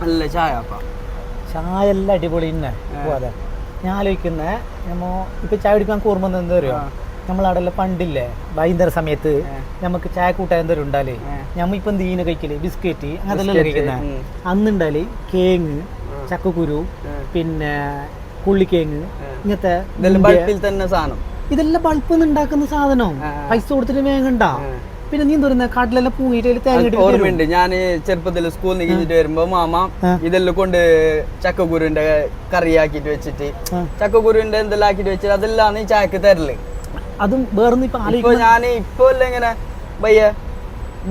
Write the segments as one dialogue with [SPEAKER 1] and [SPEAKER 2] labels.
[SPEAKER 1] നല്ല ചായ
[SPEAKER 2] ചായ എല്ലാം അടിപൊളി തന്നെ. അതെ. ഞാൻ ആലോചിക്കുന്ന നമ്മ ഇപ്പൊ ചായ കുടിക്കാൻ കൂർമ്മ എന്താ പറയുക നമ്മളവിടെ പണ്ടില്ലേ വൈകുന്നേര സമയത്ത് നമുക്ക് ചായ കൂട്ടാൻ എന്തോരം ഉണ്ടാലേ നമ്മ ഇപ്പൊ ദീന കഴിക്കൽ? ബിസ്ക്കറ്റ് അങ്ങനത്തെ കഴിക്കുന്നത്. അന്നുണ്ടാൽ കേങ്ങ് ചക്കക്കുരു പിന്നെ പുള്ളിക്കേങ്ങ് ഇങ്ങനത്തെ
[SPEAKER 1] ഇതെല്ലാം ബൾപ്പിൽ തന്നെ സാധനം.
[SPEAKER 2] ഇതെല്ലാം ബൾപ്പിൽ നിന്ന് ഉണ്ടാക്കുന്ന സാധനം? പൈസ കൊടുത്തിട്ട് വേങ്ങണ്ട
[SPEAKER 1] ആ.
[SPEAKER 2] പിന്നെ നീ എന്താ കാട്ടിലെല്ലാം പൂങ്ങിട്ട്
[SPEAKER 1] ഓർമ്മയുണ്ട്. ഞാൻ ചെറുപ്പത്തിൽ സ്കൂളിൽ കഴിഞ്ഞിട്ട് വരുമ്പോ മാമ ഇതെല്ലാം കൊണ്ട് ചക്കക്കുരുവിന്റെ കറിയാക്കിട്ട് വെച്ചിട്ട്. ചക്കക്കുരുവിന്റെ എന്തെല്ലാം ആക്കിട്ട് വെച്ചിട്ട് അതെല്ലാം നീ ചായക്ക് തരൽ.
[SPEAKER 2] അതും വേറൊന്നും ഇപ്പൊ
[SPEAKER 1] ഞാൻ ഇപ്പൊ ഇങ്ങനെ ഭയ്യ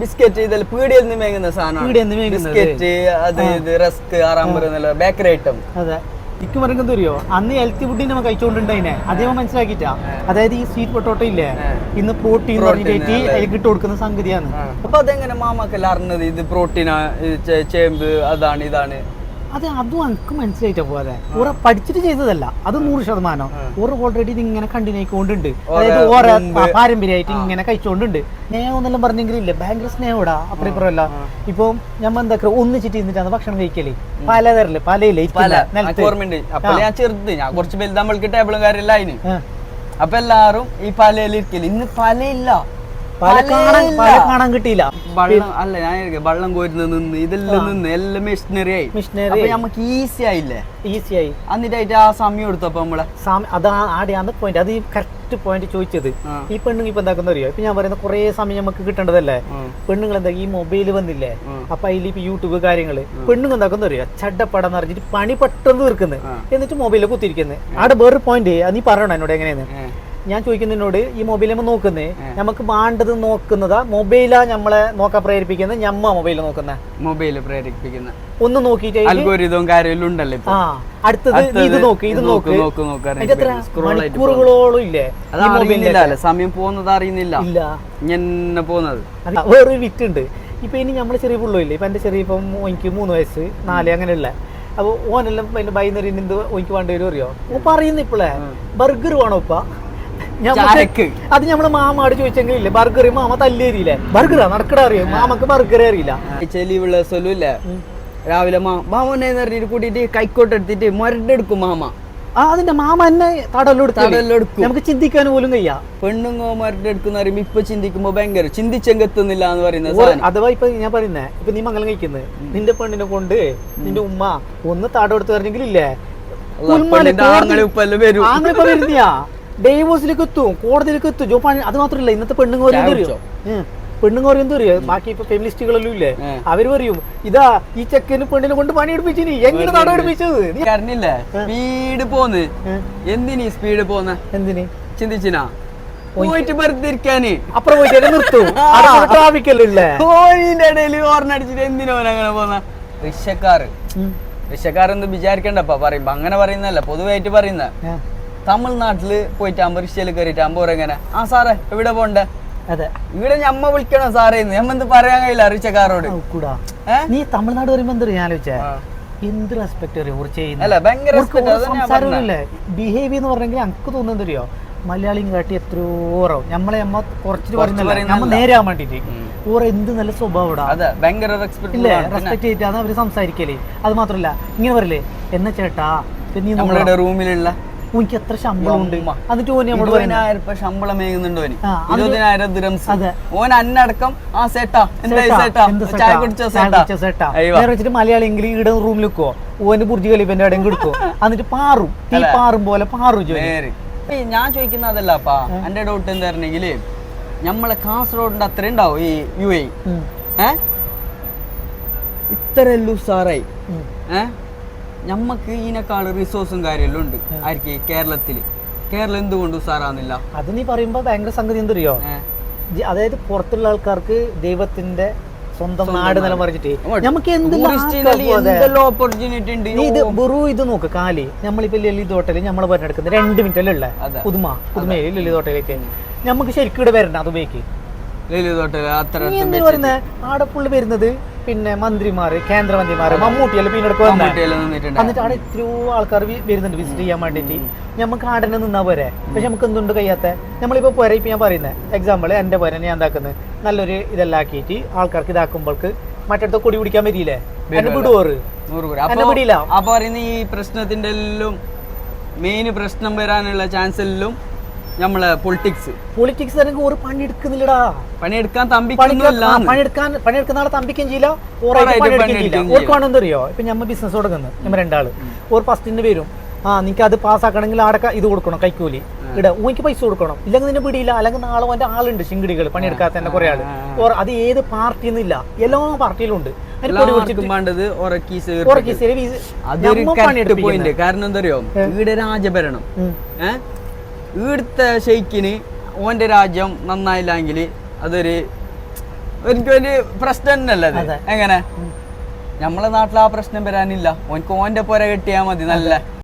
[SPEAKER 1] ബിസ്ക്കറ്റ് ഇതെല്ലാം പീടിയിൽ നിന്ന് മേങ്ങുന്ന
[SPEAKER 2] സാധനം
[SPEAKER 1] ബിസ്ക്കറ്റ് അത് ഇത് റസ്ക് ആറാമ്പർ ബേക്കറി ഐറ്റം.
[SPEAKER 2] അതെ. എനിക്ക് പറയുന്നത് അറിയോ? അന്ന് ഹെൽത്തി ഫുഡിന് നമ്മൾ കഴിച്ചുകൊണ്ടുണ്ടായിനെ അദ്ദേഹം മനസ്സിലാക്കിട്ടാ അതായത് ഈ സ്വീറ്റ് പൊട്ടോട്ടോ ഇല്ലേ. ഇന്ന് പ്രോട്ടീൻ
[SPEAKER 1] Protein,
[SPEAKER 2] പറഞ്ഞിട്ട്? അതിലേക്ക് ഇട്ട് കൊടുക്കുന്ന സംഗതിയാണ്.
[SPEAKER 1] അപ്പൊ അതെങ്ങനെ മാമാക്കെല്ലാം അറിഞ്ഞത്? ഇത് പ്രോട്ടീനാ ചേമ്പ് അതാണ് ഇതാണ്.
[SPEAKER 2] അത് അതും എനിക്ക് മനസ്സിലായിട്ട പോലെ ഓറ പഠിച്ചിട്ട് ചെയ്തതല്ല. അത് നൂറ് ശതമാനം. ഓറ ഓൾറെഡി ഇത് ഇങ്ങനെ കണ്ടിന്യൂ ആയിക്കൊണ്ടുണ്ട്. അതായത് ഓറ പാരമ്പര്യമായിട്ട് ഇങ്ങനെ കഴിച്ചുകൊണ്ടുണ്ട് സ്നേഹം എന്നെല്ലാം പറഞ്ഞെങ്കിലും ഇല്ല ഭയങ്കര സ്നേഹോടാ അപ്പുറം ഇപ്പുറമല്ല ഇപ്പൊ ഞമ്മ എന്താ ഒന്നിച്ചിട്ട് ഇരുന്നിട്ടാണ് ഭക്ഷണം കഴിക്കൽ. പലതരൽ പലയില്ലേ?
[SPEAKER 1] ഓർമ്മയുണ്ട്. അപ്പൊ ഞാൻ ചെറുത്. ഞാൻ കുറച്ച് വലുത് നമ്മൾക്ക് ടേബിളും കാര്യമില്ല അതിന്. അപ്പൊ എല്ലാരും ഈ പലയിൽ ഇരിക്കൽ. ഇന്ന് പലയില്ല.
[SPEAKER 2] പല കാണാൻ പല കാണാൻ കിട്ടിയില്ല.
[SPEAKER 1] വള്ളം അല്ല ഞാൻ വള്ളം കോരുന്ന നിന്ന് ഇതെല്ലാം നിന്ന് എല്ലാം മെഷീനറി ആയി.
[SPEAKER 2] മിഷനറി
[SPEAKER 1] നമുക്ക് ഈസി ആയില്ലേ?
[SPEAKER 2] ഈസിയായി
[SPEAKER 1] എന്നിട്ടായിട്ട് ആ സമയം എടുത്തപ്പോ നമ്മളെ?
[SPEAKER 2] സാമ- ആ ആടെയാണ് പോയിന്റ് അത് ഈ കറക്റ്റ് പോയിന്റ് ചോദിച്ചത്. ഈ പെണ്ണുങ്ങൾ ഇപ്പൊ എന്താക്കുന്ന അറിയോ? ഇപ്പൊ ഞാൻ പറയുന്ന കുറെ സമയം നമുക്ക് കിട്ടേണ്ടതല്ലേ? പെണ്ണുങ്ങൾ എന്താ ഈ മൊബൈൽ വന്നില്ലേ. അപ്പൊ അതിൽ ഇപ്പൊ യൂട്യൂബ് കാര്യങ്ങൾ. പെണ്ണുങ്ങൾ എന്താക്കുന്ന അറിയോ? ചട്ടപ്പടം പറഞ്ഞിട്ട് പണി പെട്ടെന്ന് തീർക്കുന്നത്. എന്നിട്ട് മൊബൈലിൽ കുത്തിരിക്കുന്നത് അവിടെ വേറൊരു പോയിന്റ് നീ പറയണോ എന്നോട് എങ്ങനെയാന്ന്?
[SPEAKER 1] ഏ,
[SPEAKER 2] ഞാൻ ചോദിക്കുന്നതിനോട് ഈ മൊബൈൽ നമ്മൾ നോക്കുന്നേ നമുക്ക് വേണ്ടത് നോക്കുന്നതാ മൊബൈലാ നമ്മളെ നോക്കാൻ പ്രേരിപ്പിക്കുന്നത് ഞമ്മ മൊബൈൽ നോക്കുന്ന.
[SPEAKER 1] മൊബൈൽ പ്രേരിപ്പിക്കുന്ന.
[SPEAKER 2] ഒന്ന് നോക്കിയിട്ട്
[SPEAKER 1] അൽഗോരിതവും കാര്യമെല്ലാം ഉണ്ടല്ലോ
[SPEAKER 2] ആ അടുത്തത് ഇത് നോക്ക് ഇത് നോക്ക് മണിക്കൂറുകളോളം ഇല്ലേ
[SPEAKER 1] സമയം പോകുന്നത് അറിയുന്നില്ല. ഇങ്ങനെ പോകുന്നത്.
[SPEAKER 2] വേറെ വേറൊരു വിറ്റ് ഉണ്ട്. ഇപ്പൊ ഇനി നമ്മളെ ചെറിയ പിള്ളേരില്ലേ ഇപ്പൊ എന്റെ ചെറിയ ഇപ്പം എനിക്ക് മൂന്ന് വയസ്സ് നാല് അങ്ങനെയുള്ള. അപ്പൊ ഓനെല്ലാം പിന്നെ വൈകുന്നേരം എന്ത് ഓനിക്ക് വേണ്ടി വരും അറിയോ? ഓ പറയുന്നു ഇപ്പോളെ ബർഗർ വേണോ ഇപ്പ. അത് നമ്മൾ മാമാട് ചോദിച്ചെങ്കിൽ ഇല്ലേ ബർഗർ മാമ തല്ലേരിയില്ലേ? ബർഗറാ? നടക്കട അറിയാം? മാമക്ക് ബർഗർ അറിയില്ല.
[SPEAKER 1] ചെലിവുള്ള സ്വലൂല്ലേ രാവിലെ മാമനെ പറഞ്ഞിട്ട് കൂട്ടിട്ട് കൈക്കോട്ട് എടുത്തിട്ട് മരടെടുക്കും മാമ.
[SPEAKER 2] ആ അതിന്റെ മാമ എന്നെ
[SPEAKER 1] തടലെടുക്കും.
[SPEAKER 2] നമുക്ക് ചിന്തിക്കാൻ പോലും കഴിയാ
[SPEAKER 1] പെണ്ണുങ്ങോ മരടെടുക്കുന്ന പറയുമ്പോ ഇപ്പൊ ചിന്തിക്കുമ്പോ ഭയങ്കര ചിന്തിച്ചെങ്കെത്തുന്നില്ല എന്ന് പറയുന്നത്
[SPEAKER 2] അഥവാ ഇപ്പൊ ഞാൻ പറയുന്നേ ഇപ്പൊ നീ മംഗലം കഴിക്കുന്നത് നിന്റെ പെണ്ണിനെ കൊണ്ട് നിന്റെ ഉമ്മ ഒന്ന് തടം എടുത്ത് പറഞ്ഞെങ്കിലില്ലേ
[SPEAKER 1] പെണ്ണിന്റെ ആങ്ങളെ ഉപ്പെല്ലാം വരും.
[SPEAKER 2] ആങ്ങളെ ഇപ്പൊ വരുന്നിയാ? ഡൈവോഴ്സിലേക്ക് എത്തും കോടതിയിലേക്ക് എത്തും ജോ പണി അത് മാത്രമല്ല ഇന്നത്തെ പെണ്ണുങ്ങൾ
[SPEAKER 1] അറിയോ?
[SPEAKER 2] പറയുന്നത് എന്ത് അറിയോ? ബാക്കി ഇപ്പൊ ഫെമിനിസ്റ്റുകളെല്ലാം ഇല്ലേ? അവർ പറയും ഇതാ ഈ ചെക്കന് പെണ്ണിനെ കൊണ്ട് പണി എടുപ്പിച്ചിനി. എങ്ങനെ നട എടുപ്പിച്ചത്
[SPEAKER 1] കാരണില്ലേ സ്പീഡ് പോന്ന്. എന്തിനി സ്പീഡ് പോന്ന?
[SPEAKER 2] എന്തിന്?
[SPEAKER 1] ചിന്തിച്ചിനാ? പോയിട്ട് വെറുതെ ഇരിക്കാന്.
[SPEAKER 2] അപ്പുറം പോയിട്ട് എന്നെ നിർത്തും. ട്രാഫിക് അല്ലേ ഉള്ളേ
[SPEAKER 1] കോഴിന്റെ ഇടയിൽ ഓർണടിച്ചിട്ട് എന്തിനോ അങ്ങനെ പോന്ന? റിക്ഷക്കാറ് റിക്ഷക്കാരെന്ന് വിചാരിക്കണ്ടപ്പ പറയും. അങ്ങനെ പറയുന്നല്ല പൊതുവായിട്ട് പറയുന്ന. തമിഴ്നാട്ടിൽ പോയിട്ടാകുമ്പോൾ റിക്ഷയിൽ കയറിയിട്ടാകുമ്പോൾ എങ്ങനെ ആ സാറേ എവിടെ പോണ്ടേ
[SPEAKER 2] അതെ.
[SPEAKER 1] ഇവിടെ ഞമ്മ വിളിക്കണം സാറേ ഞമ്മ എന്ത് പറയാൻ കഴിയില്ല അറിയിച്ചക്കാരോട്
[SPEAKER 2] കൂടാ? നീ തമിഴ്നാട് വരുമ്പോ എന്താ ഞാൻ ആലോചിച്ചേ? എന്ത് റെസ്പെക്ട്
[SPEAKER 1] ബിഹേവിയർ.
[SPEAKER 2] സംസാരമില്ലേ ബിഹേവ് എന്ന് പറഞ്ഞെങ്കിൽ എനിക്ക് തോന്നുന്നത് അറിയോ? മലയാളിയും കാട്ടി എത്രയോറോ നമ്മളെ അമ്മ കുറച്ച് പറയുന്നില്ല
[SPEAKER 1] പറയുന്നതല്ല.
[SPEAKER 2] നമ്മ നേരാൻ വേണ്ടിട്ട് ഓറെ എന്ത് നല്ല
[SPEAKER 1] സ്വഭാവം റെസ്പെക്ട്
[SPEAKER 2] ഇല്ലേ? റെസ്പെക്ട് ചെയ്തിട്ടാണ് അവർ സംസാരിക്കലേ. അത് മാത്രല്ല ഇങ്ങനെ പറയില്ലേ എന്നാ ചേട്ടാ
[SPEAKER 1] റൂമിലുള്ള
[SPEAKER 2] ഓനിക്ക് എത്ര ശമ്പളം ഉണ്ട്.
[SPEAKER 1] ഉമ്മ.
[SPEAKER 2] എന്നിട്ട് ഓന് നമ്മോട് പറയുന്നത്
[SPEAKER 1] ഇരുപതിനായിരം രൂപ ശമ്പളം മേങ്ങുന്നുണ്ട് ഓന്.
[SPEAKER 2] ആ, അതിന്
[SPEAKER 1] ഇരുപതിനായിരം
[SPEAKER 2] അതെ.
[SPEAKER 1] ഓൻ അന്നടക്കം ആ സേട്ടാ. എന്തായി
[SPEAKER 2] സേട്ടാ,
[SPEAKER 1] സേട്ടാ?
[SPEAKER 2] എന്ത്
[SPEAKER 1] ചായ
[SPEAKER 2] സേട്ടാ?
[SPEAKER 1] കുടിച്ച
[SPEAKER 2] ചായ
[SPEAKER 1] സേട്ടാ?
[SPEAKER 2] കുടിച്ച സേട്ടാ.
[SPEAKER 1] അയ്യോ.
[SPEAKER 2] നേരെ വെച്ചിട്ട് മലയാളിയെങ്കിൽ ഈടെ റൂമിൽ വെക്കോ ഓന് ബുർജി ഖലീഫന്റെ അവിടെ എടുക്കോ എന്നിട്ട് പാറും. തീ
[SPEAKER 1] അല്ലേ?
[SPEAKER 2] പാറും പോലെ പാറും ജോലി.
[SPEAKER 1] നേര്. ഏയ് ഞാൻ ചോദിക്കുന്ന അതല്ലപ്പാ എന്റെ ഡൗട്ട് എന്തായിരുന്നെങ്കിൽ നമ്മളെ കാസർഗോഡിന്റെ അത്ര ഉണ്ടാവും ഈ യു എ.
[SPEAKER 2] ഉം.
[SPEAKER 1] ഏ?
[SPEAKER 2] ഉം.
[SPEAKER 1] ഏ? നമുക്ക് ഇതിനേക്കാൾ റിസോഴ്സും കാര്യമെല്ലാം ഉണ്ട്. ആയിരിക്കും കേരളത്തിൽ കേരളം എന്തുകൊണ്ട് സാറാന്നില്ല
[SPEAKER 2] അത് നീ പറയുമ്പോൾ ഭയങ്കര സംഗതി എന്തറിയോ? അതായത് പുറത്തുള്ള ആൾക്കാർക്ക് ദൈവത്തിന്റെ സ്വന്തം നാട് നില പറഞ്ഞിട്ട്
[SPEAKER 1] ബുറു ഓപ്പർച്യൂണിറ്റി ഉണ്ട്?
[SPEAKER 2] ഇത് നോക്ക് കാലി. നമ്മളിപ്പോ ലളിത് ഹോട്ടലിൽ നമ്മൾ പറഞ്ഞെടുക്കുന്നത് രണ്ട് മിനിറ്റ് അല്ലേ ഉള്ള പുതുമ പുതുമയിൽ ലളിത് ഹോട്ടലിലേക്ക്. നമുക്ക് ശരിക്കും ഇവിടെ വരണം അത് ഉപയോഗിക്ക്. ലളിത് ഹോട്ടൽ ആടെ പുള്ളി വരുന്നത് പിന്നെ മന്ത്രിമാര് കേന്ദ്രമന്ത്രിമാര് മമ്മൂട്ടിയെല്ലാം പിന്നെ എടുക്കുക
[SPEAKER 1] മമ്മൂട്ടിയെല്ലാം നിന്നിട്ടുണ്ട്
[SPEAKER 2] എന്നിട്ട് അവിടെ എത്രയോ ആൾക്കാർ വരുന്നുണ്ട് വിസിറ്റ് ചെയ്യാൻ വേണ്ടിയിട്ട്. നമുക്ക് ആടനെ നിന്നാ പോരെ? പക്ഷെ നമുക്ക് എന്തുണ്ട് കഴിയാത്ത? നമ്മളിപ്പോ പോരെ ഇപ്പൊ ഞാൻ പറയുന്നത് എക്സാമ്പിൾ എന്റെ പോരെ ഞാൻ എന്താക്കുന്നത് നല്ലൊരു ഇതെല്ലാം ആക്കിയിട്ട് ആൾക്കാർക്ക് ഇതാക്കുമ്പോൾക്ക് മറ്റടുത്ത് കൊടി പിടിക്കാൻ വരില്ലേ? എന്നെ വിടുവോറ്.
[SPEAKER 1] അപ്പൊ പറയുന്ന ഈ പ്രശ്നത്തിന്റെ എല്ലാം മെയിൻ പ്രശ്നം വരാനുള്ള ചാൻസ് എല്ലാം നമ്മളെ പൊളിറ്റിക്സ്
[SPEAKER 2] പൊളിറ്റിക്സ് അല്ലെങ്കിൽ ഒരു പണി എടുക്കുന്നില്ലടാ
[SPEAKER 1] പണിയെടുക്കാൻ
[SPEAKER 2] ആ, പണിയെടുക്കാൻ പണിയെടുക്കുന്ന ആളെ തമ്പിക്കുകയും ചെയ്യില്ല. ഓറായിട്ട് പണിയെടുക്കുകയും ചെയ്യില്ല.
[SPEAKER 1] പണിയെടുക്കുകയും
[SPEAKER 2] ഓർക്ക് വേണമെന്ന് അറിയോ? ഇപ്പൊ ഞമ്മ ബിസിനസ് തുടങ്ങുന്നു. ഞമ്മ രണ്ടാൾ. ഓർ ഫസ്റ്റിന്റെ വരും. ആ നിനക്ക് അത് പാസ്സാക്കണമെങ്കിൽ ആടെ ഇത് കൊടുക്കണം കൈക്കൂലി. ഇട. ഊനിക്ക് പൈസ കൊടുക്കണം. ഇല്ലെങ്കിൽ നിന്നെ പിടിയില്ല. അല്ലെങ്കിൽ നാളെ അവന്റെ ആളുണ്ട് ശിങ്കിടികൾ പണിയെടുക്കാത്ത തന്നെ കുറെ ആൾ. ഓർ അത് ഏത് പാർട്ടി നിന്നില്ല എല്ലാ പാർട്ടിയിലും ഉണ്ട്.
[SPEAKER 1] അതൊരു കാരണം എന്താ അറിയോ? ഇവിടെ രാജഭരണം. ഏ ഈടുത്തെ ഷെയ്ക്കിന് ഓന്റെ രാജ്യം നന്നായില്ലെങ്കിൽ അതൊരു ഒരിക്കലും പ്രശ്നം അതെ. എങ്ങനെ? നമ്മളെ നാട്ടിൽ ആ പ്രശ്നം വരാനില്ല. ഓൻക്ക് ഓന്റെ പുര കിട്ടിയാൽ മതി നല്ല.